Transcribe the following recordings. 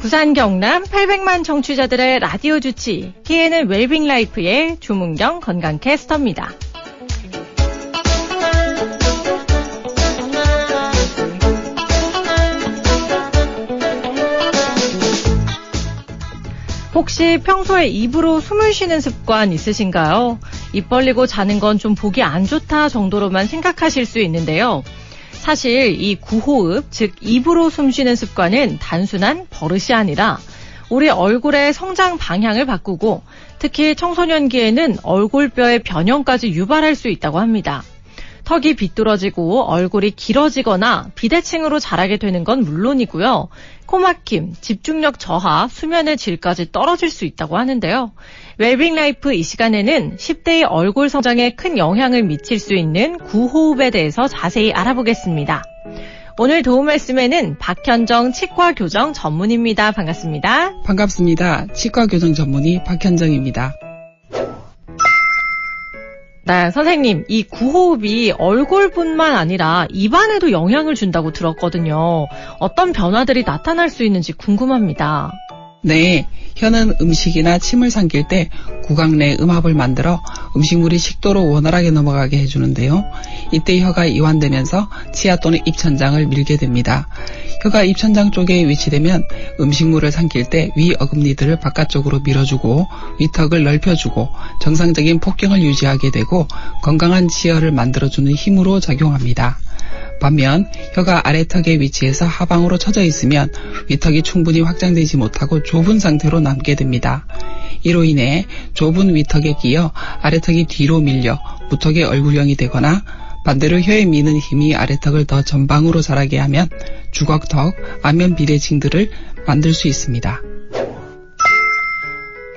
부산 경남 800만 청취자들의 라디오 주치 키에는 웰빙 라이프의 조문경 건강 캐스터입니다. 혹시 평소에 입으로 숨을 쉬는 습관 있으신가요? 입 벌리고 자는 건 좀 보기 안 좋다 정도로만 생각하실 수 있는데요. 사실 이 구호흡, 즉 입으로 숨 쉬는 습관은 단순한 버릇이 아니라 우리 얼굴의 성장 방향을 바꾸고 특히 청소년기에는 얼굴뼈의 변형까지 유발할 수 있다고 합니다. 턱이 비뚤어지고 얼굴이 길어지거나 비대칭으로 자라게 되는 건 물론이고요. 코막힘, 집중력 저하, 수면의 질까지 떨어질 수 있다고 하는데요. 웰빙 라이프 이 시간에는 10대의 얼굴 성장에 큰 영향을 미칠 수 있는 구호흡에 대해서 자세히 알아보겠습니다. 오늘 도움 말씀에는 박현정 치과 교정 전문입니다. 반갑습니다. 반갑습니다. 치과 교정 전문의 박현정입니다. 네, 선생님, 이 구호흡이 얼굴뿐만 아니라 입안에도 영향을 준다고 들었거든요. 어떤 변화들이 나타날 수 있는지 궁금합니다. 네, 혀는 음식이나 침을 삼킬 때 구강 내 음압을 만들어 음식물이 식도로 원활하게 넘어가게 해주는데요. 이때 혀가 이완되면서 치아 또는 입천장을 밀게 됩니다. 혀가 입천장 쪽에 위치되면 음식물을 삼킬 때 위 어금니들을 바깥쪽으로 밀어주고 위턱을 넓혀주고 정상적인 폭경을 유지하게 되고 건강한 치열을 만들어주는 힘으로 작용합니다. 반면 혀가 아래턱에 위치해서 하방으로 처져 있으면 위턱이 충분히 확장되지 못하고 좁은 상태로 남게 됩니다. 이로 인해 좁은 위턱에 끼어 아래턱이 뒤로 밀려 무턱의 얼굴형이 되거나 반대로 혀에 미는 힘이 아래턱을 더 전방으로 자라게 하면 주걱턱, 안면 비대칭들을 만들 수 있습니다.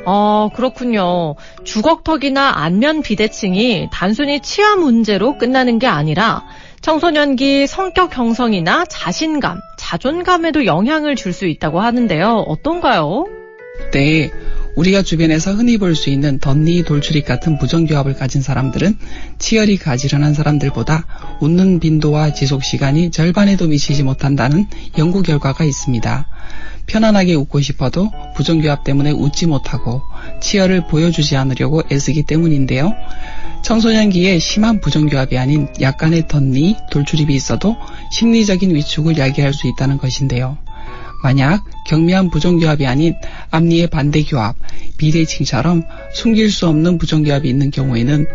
어, 그렇군요. 주걱턱이나 안면 비대칭이 단순히 치아 문제로 끝나는 게 아니라 청소년기 성격 형성이나 자신감, 자존감에도 영향을 줄 수 있다고 하는데요. 어떤가요? 네. 우리가 주변에서 흔히 볼 수 있는 덧니, 돌출입 같은 부정교합을 가진 사람들은 치열이 가지런한 사람들보다 웃는 빈도와 지속 시간이 절반에도 미치지 못한다는 연구 결과가 있습니다. 편안하게 웃고 싶어도 부정교합 때문에 웃지 못하고 치열을 보여주지 않으려고 애쓰기 때문인데요. 청소년기에 심한 부정교합이 아닌 약간의 덧니, 돌출입이 있어도 심리적인 위축을 야기할 수 있다는 것인데요. 만약 경미한 부정교합이 아닌 앞니의 반대교합, 비대칭처럼 숨길 수 없는 부정교합이 있는 경우에는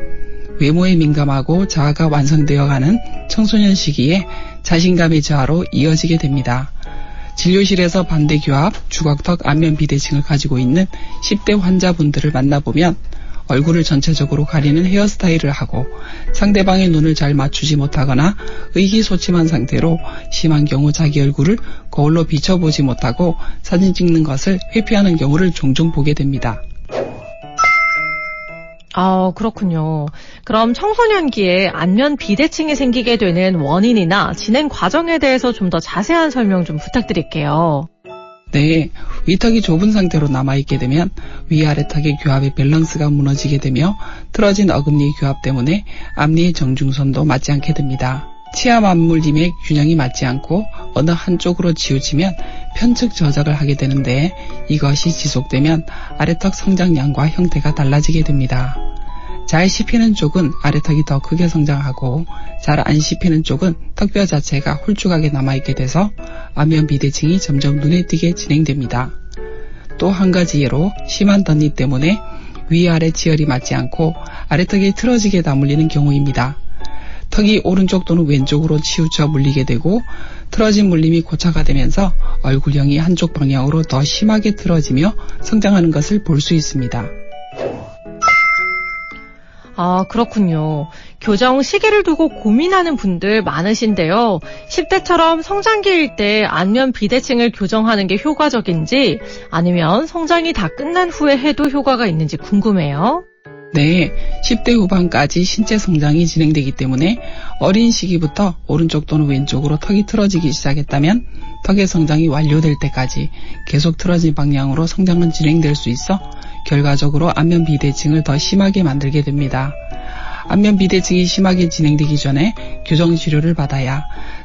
외모에 민감하고 자아가 완성되어 가는 청소년 시기에 자신감의 저하로 이어지게 됩니다. 진료실에서 반대교합, 주걱턱, 안면 비대칭을 가지고 있는 10대 환자분들을 만나보면 얼굴을 전체적으로 가리는 헤어스타일을 하고 상대방의 눈을 잘 맞추지 못하거나 의기소침한 상태로 심한 경우 자기 얼굴을 거울로 비춰보지 못하고 사진 찍는 것을 회피하는 경우를 종종 보게 됩니다. 아, 그렇군요. 그럼 청소년기에 안면 비대칭이 생기게 되는 원인이나 진행 과정에 대해서 좀 더 자세한 설명 좀 부탁드릴게요. 네, 위턱이 좁은 상태로 남아있게 되면 위아래 턱의 교합의 밸런스가 무너지게 되며 틀어진 어금니 교합 때문에 앞니의 정중선도 맞지 않게 됩니다. 치아 만물림의 균형이 맞지 않고 어느 한쪽으로 치우치면 편측 저작을 하게 되는데 이것이 지속되면 아래턱 성장량과 형태가 달라지게 됩니다. 잘 씹히는 쪽은 아래턱이 더 크게 성장하고 잘 안 씹히는 쪽은 턱뼈 자체가 홀쭉하게 남아있게 돼서 안면 비대칭이 점점 눈에 띄게 진행됩니다. 또 한 가지 예로 심한 덧니 때문에 위아래 치열이 맞지 않고 아래턱이 틀어지게 나물리는 경우입니다. 턱이 오른쪽 또는 왼쪽으로 치우쳐 물리게 되고 틀어진 물림이 고착화 되면서 얼굴형이 한쪽 방향으로 더 심하게 틀어지며 성장하는 것을 볼 수 있습니다. 아, 그렇군요. 교정 시기를 두고 고민하는 분들 많으신데요. 10대처럼 성장기일 때 안면 비대칭을 교정하는 게 효과적인지 아니면 성장이 다 끝난 후에 해도 효과가 있는지 궁금해요. 네, 10대 후반까지 신체 성장이 진행되기 때문에 어린 시기부터 오른쪽 또는 왼쪽으로 턱이 틀어지기 시작했다면 턱의 성장이 완료될 때까지 계속 틀어진 방향으로 성장은 진행될 수 있어 결과적으로 안면 비대칭을 더 심하게 만들게 됩니다. 안면 비대칭이 심하게 진행되기 전에 교정 치료를 받아야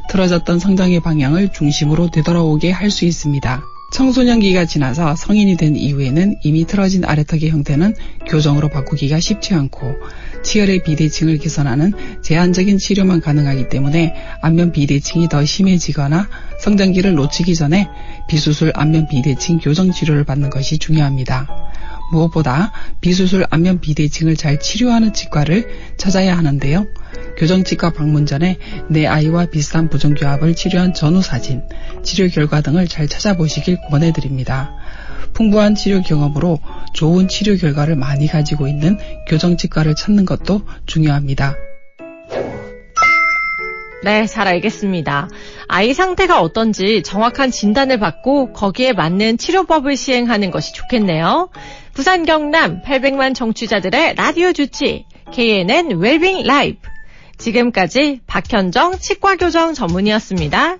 틀어졌던 성장의 방향을 중심으로 되돌아오게 할 수 있습니다. 청소년기가 지나서 성인이 된 이후에는 이미 틀어진 아래턱의 형태는 교정으로 바꾸기가 쉽지 않고 치열의 비대칭을 개선하는 제한적인 치료만 가능하기 때문에 안면 비대칭이 더 심해지거나 성장기를 놓치기 전에 비수술 안면 비대칭 교정 치료를 받는 것이 중요합니다. 무엇보다 비수술 안면 비대칭을 잘 치료하는 치과를 찾아야 하는데요. 교정치과 방문 전에 내 아이와 비슷한 부정교합을 치료한 전후 사진, 치료 결과 등을 잘 찾아보시길 권해드립니다. 풍부한 치료 경험으로 좋은 치료 결과를 많이 가지고 있는 교정치과를 찾는 것도 중요합니다. 네, 잘 알겠습니다. 아이 상태가 어떤지 정확한 진단을 받고 거기에 맞는 치료법을 시행하는 것이 좋겠네요. 부산 경남 800만 정취자들의 라디오 주치 KNN 웰빙 라이브 지금까지 박현정 치과교정 전문의였습니다.